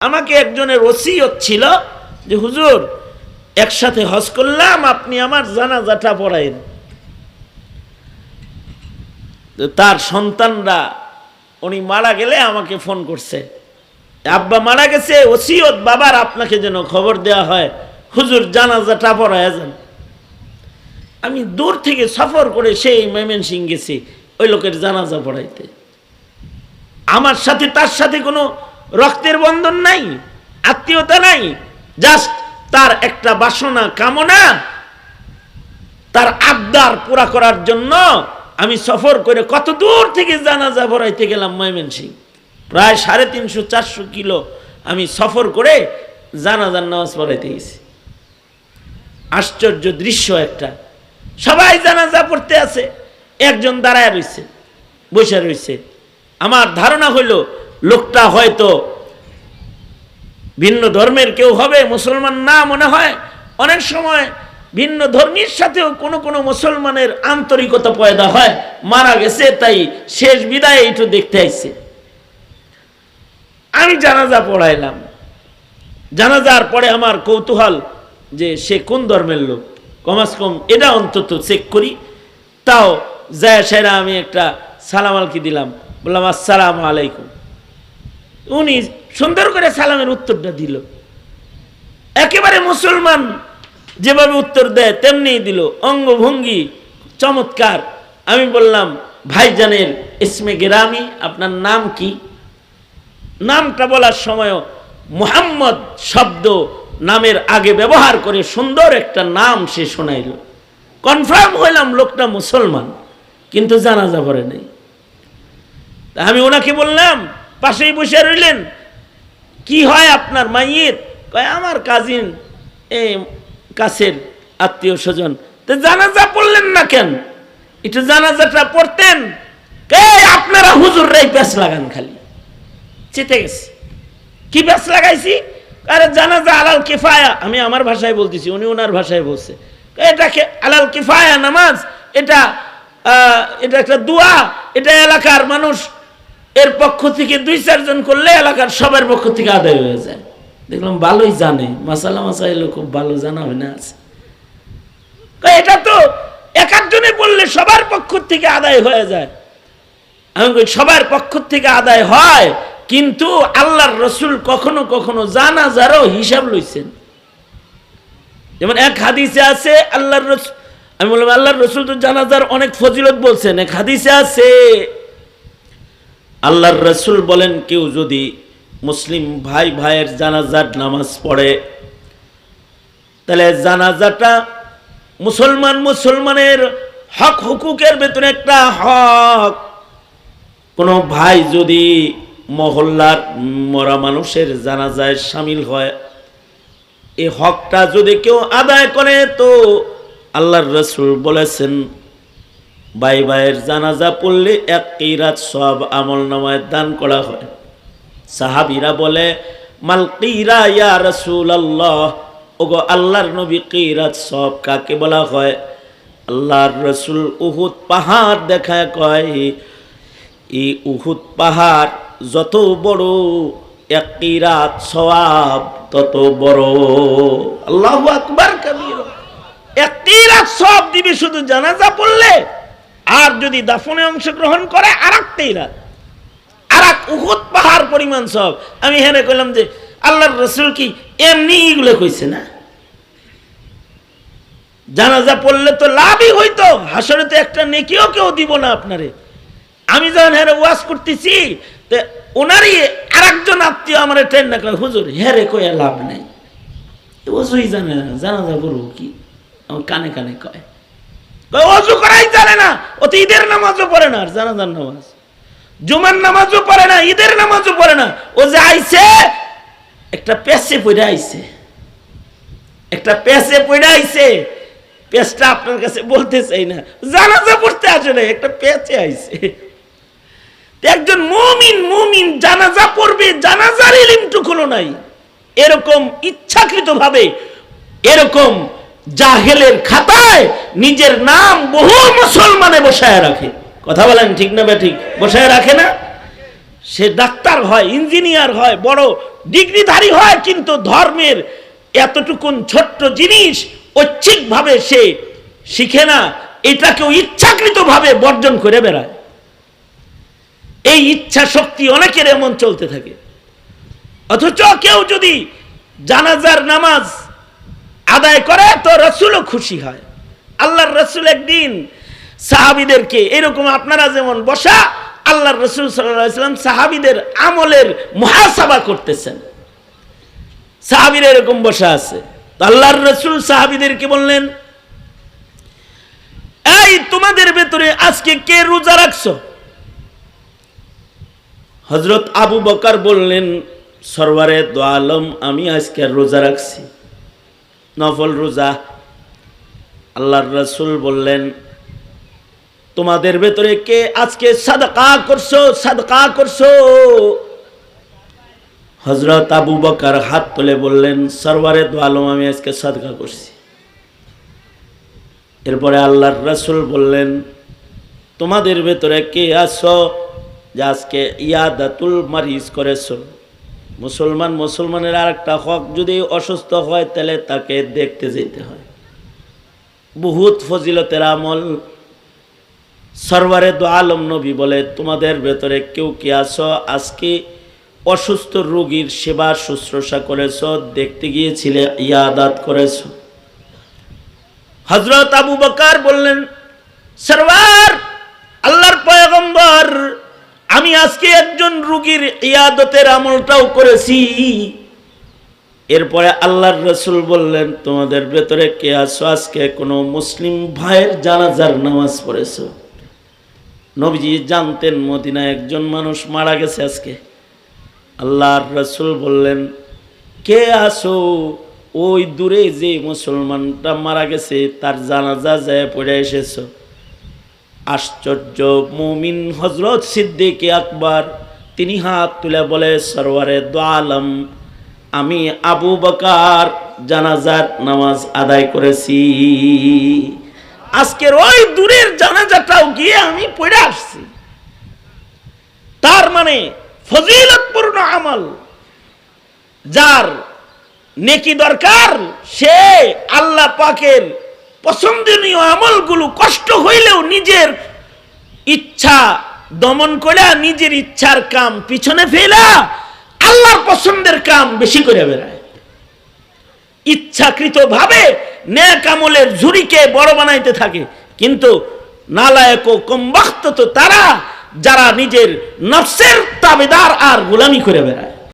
আমাকে একজনের ওসিয়ত ছিল যে, হুজুর, একসাথে হজ করলাম, আপনি আমার জানাজাটা পড়াইন। তার সন্তানরা, উনি মারা গেলে আমাকে ফোন করছে। আব্বা মারা গেছে, ওসিয়ত বাবার আপনাকে যেন খবর দেওয়া হয়। হুজুর, জানাজাটা পড়ায় যান। আমি দূর থেকে সফর করে সেই ময়মনসিং গেছি, ওই লোকের জানাজা পড়াইতে। আমার সাথে, তার সাথে কোনো রক্তের বন্ধন নাই, আত্মীয়তা নাই জাস্ট তার একটা বাসনা, কামনা, তার আবদার পুরা করার জন্য আমি সফর করে কত দূর থেকে জানাজা ভরাইতে গেলাম ময়মনসিং প্রায় সাড়ে তিনশো, চারশো কিলো আমি সফর করে জানাজার নামাজ পড়াইতে গেছি। আশ্চর্য দৃশ্য একটা। সবাই জানাজা পড়তে আছে, একজন দাঁড়ায় রয়েছে বসে রয়েছে আমার ধারণা হইল লোকটা হয়তো ভিন্ন ধর্মের কেউ হবে, মুসলমান না মনে হয়। অনেক সময় ভিন্ন ধর্মীর সাথেও কোনো কোনো মুসলমানের আন্তরিকতা পয়দা হয়। মারা গেছে, তাই শেষ বিদায় একটু দেখতে আইছে। আমি জানাজা পড়াইলাম। জানাজার পরে আমার কৌতূহল যে সে কোন ধর্মের লোক? কমাস কম এটা অন্তত চেক করি। তাও যায় সেরা আমি একটা সালাম আলকি দিলাম। বললাম, আসসালাম আলাইকুম। উনি সুন্দর করে সালামের উত্তরটা দিল। একেবারে মুসলমান যেভাবে উত্তর দেয় তেমনি দিল। অঙ্গভঙ্গি চমৎকার। আমি বললাম, ভাইজানের ইসমে গেরামি, আপনার নাম কি? নামটা বলার সময়ও মুহাম্মদ শব্দ নামের আগে ব্যবহার করে সুন্দর একটা নাম সে শোনাইল। কনফার্ম হইলাম লোকটা মুসলমান, কিন্তু জানাজা পড়ে নেই। আমি ওনাকে বললাম পাশেই বসে রইলেন। কি হয় আপনার মাইয়ের? কয়, আমার কাজিন, এ, কাছের আত্মীয় স্বজন। তো জানাজা পড়লেন না কেন? একটু জানাজাটা পড়তেন। আপনারা হুজুররাই প্যাস লাগান খালি। চেতে গেছে। কি ব্যাস লাগাইছি? আরে জানাজা আলাল কিফায়া। আমি আমার ভাষায় বলতেছি, উনি ওনার ভাষায় বলছে। এটাকে আলাল কিফায়া, নামাজ, এটা এটা একটা দোয়া, এটা এলাকার মানুষ এর পক্ষ থেকে দুই চারজন করলে এলাকার সবার পক্ষ থেকে আদায় হয়ে যায়। দেখলাম ভালোই জানে। মাসালা মাসাইল খুব ভালো জানা হয় না আছে এটা তো এক একজনে বললে সবার পক্ষ থেকে আদায় হয়ে যায়। আমি সবার পক্ষ থেকে আদায় হয়, কিন্তু আল্লাহর রসুল কখনো কখনো জানাজারও হিসাব লইছেন। যেমন এক হাদিসে আছে, আল্লাহর রসুল আমি বললাম, আল্লাহর রসুল তো জানাজার অনেক ফজিলত বলছেন। এক হাদিসে আছে আল্লাহর রসুল বলেন, কেউ যদি মুসলিম ভাই ভাইয়ের জানাজার নামাজ পড়ে, তাহলে জানাজাটা মুসলমান মুসলমানের হক হুকুকের ভেতরে একটা হক। কোনো ভাই যদি মহল্লার মরা মানুষের জানাজায় সামিল হয়, এই হকটা যদি কেউ আদায় করে, তো আল্লাহর রসুল বলেছেন ভাই ভাইয়ের জানাজা পড়লে এক কিরাত সব আমল নামায় দান করা হয়। সাহাবিরা বলে, মাল কিরা ইয়া রসুল আল্লাহ ওগো আল্লাহর নবী কিরাত সব কাকে বলা হয়? আল্লাহর রসুল উহুদ পাহাড় দেখায় কয় এই উহুদ পাহাড় যত বড় এক কিরাত সওয়াব তত বড়। আল্লাহ আকবার, কবির। এক কিরাত সব দিবে শুধু জানাজা পড়লে? আর যদি দাফনে অংশগ্রহণ করে আর এক কিরাত আর এক উহুদ পাহাড় পরিমাণ সব। আমি হেরে কইলাম যে, আল্লাহর রসুল কি এমনি এগুলো কইছে না? জানাজা পড়লে তো লাভই হইতো, হাসরে তো একটা নেকিও কেউ দিব না আপনারে। আমি যখন হ্যাঁ ওয়াজ করতেছি, তো ওনারই আর একজন আত্মীয় আমার ট্রেন না কয় হুজুর হ্যারে কয়ে লাভ নেই। ওজুই জানে জানাজা করব কি? আমার কানে কানে কয়। অজু করাই জানে না। ও তো ঈদের নামাজও পড়ে না, আর জানাজার নামাজ। জুমার নামাজও পড়ে না, ঈদের নামাজও পড়ে না। ও যে আইছে, একটা পেছে পড়ে আইছে। একটা পেছে পড়ে আইছে। পেঁচটা আপনার কাছে বলতে চাই না। জানাজা পড়তে আসে না একটা পেঁচে আইছে। একজন মুমিন মুমিন জানাজা পড়বে, জানাজার ইলিমটুকুনো নাই। এরকম ইচ্ছাকৃত ভাবে এরকম জাহেলের খাতায় নিজের নাম বহু মুসলমানে বসায় রাখে। কথা বলেন ঠিক না বে ঠিক বসায় রাখে না? সে ডাক্তার হয়, ইঞ্জিনিয়ার হয়, বড় ডিগ্রিধারী হয়, কিন্তু ধর্মের এতটুকুন ছোট্ট জিনিস ঐচ্ছিকভাবে সে শিখে না, এটাকেও ইচ্ছাকৃতভাবে বর্জন করে বেড়ায়। এই ইচ্ছা শক্তি অনেকের এমন চলতে থাকে। অথচ কেউ যদি জানাজার নামাজ আদায় করে তো রসুলও খুশি হয়। আল্লাহর রসুল একদিন সাহাবিদেরকে, এরকম আপনারা যেমন বসা, আল্লাহর রসুল সাল্লাম সাহাবিদের আমলের মহাসাবা করতেছেন। সাহাবির এরকম বসা আছে। আল্লাহর রসুল সাহাবিদেরকে বললেন, এই তোমাদের ভেতরে আজকে কে রোজা রাখছো? হজরত আবু বকার বললেন, সরওয়ারে দো আলম, আমি আজকে রোজা রাখছি। নফল রোজা। আল্লাহর রসুল বললেন, তোমাদের ভেতরে কে আজকে সাদকা করছ সাদকা করছ? হজরত আবু বকার হাত তুলে বললেন, সরওয়ারে দো আলম, আমি আজকে সাদকা করছি। এরপরে আল্লাহর রসুল বললেন, তোমাদের ভেতরে কে আছো যে আজকে ইয়াদাতুল মারিজ করেছ? মুসলমান মুসলমানের আর একটা হক, যদি অসুস্থ হয় তাহলে তাকে দেখতে যেতে হয়। বহুত ফজিলতের আমল। সরওয়ারে দো আলম নবী বলে, তোমাদের ভেতরে কেউ কি আছো? আজকে অসুস্থ রোগীর সেবা শুশ্রূষা করেছ, দেখতে গিয়েছিলে, ইয়াদাত করেছ। হজরত আবু বকার বললেন, সরওয়ার, আল্লাহর পয়গম্বর আমি আজকে একজন রুগীর ইয়াদতের আমলটাও করেছি। এরপরে আল্লাহর রসুল বললেন, তোমাদের ভেতরে কে আছো? আজকে কোনো মুসলিম ভাইয়ের জানাজার নামাজ পড়েছো? নবীজি জানতেন, মদিনায় একজন মানুষ মারা গেছে আজকে। আল্লাহর রসুল বললেন, কে আসো ওই দূরে যে মুসলমানটা মারা গেছে, তার জানাজা যায় পড়ে এসেছ। আশ্চর্য মুমিন হজরত সিদ্দিক আকবর, তিনি হাত তুলে বলে, সরওয়ারে দোয়ালম আমি আবু বকার জানাজার নামাজ আদায় করেছি। আজকের ওই দূরের জানাজাটাও গিয়ে আমি পড়ে আসছি। তার মানে ফজিলতপূর্ণ আমল। যার নেকি দরকার, সে আল্লাহ পাকের পছন্দনীয় আমলগুলো কষ্ট হইলেও নিজের ইচ্ছা দমন করে নিজের ইচ্ছার কাম পিছনে ফেলা আল্লাহর পছন্দের কাম বেশি করে বেড়ায়। ইচ্ছাকৃত ভাবে ন্যাক আমলের ঝুড়িকে বড় বানাইতে থাকে, কিন্তু নালায়ক ও কমবাক্ত তো তারা, যারা নিজের নফসের তাবেদার আর গোলামি করে বেড়ায়।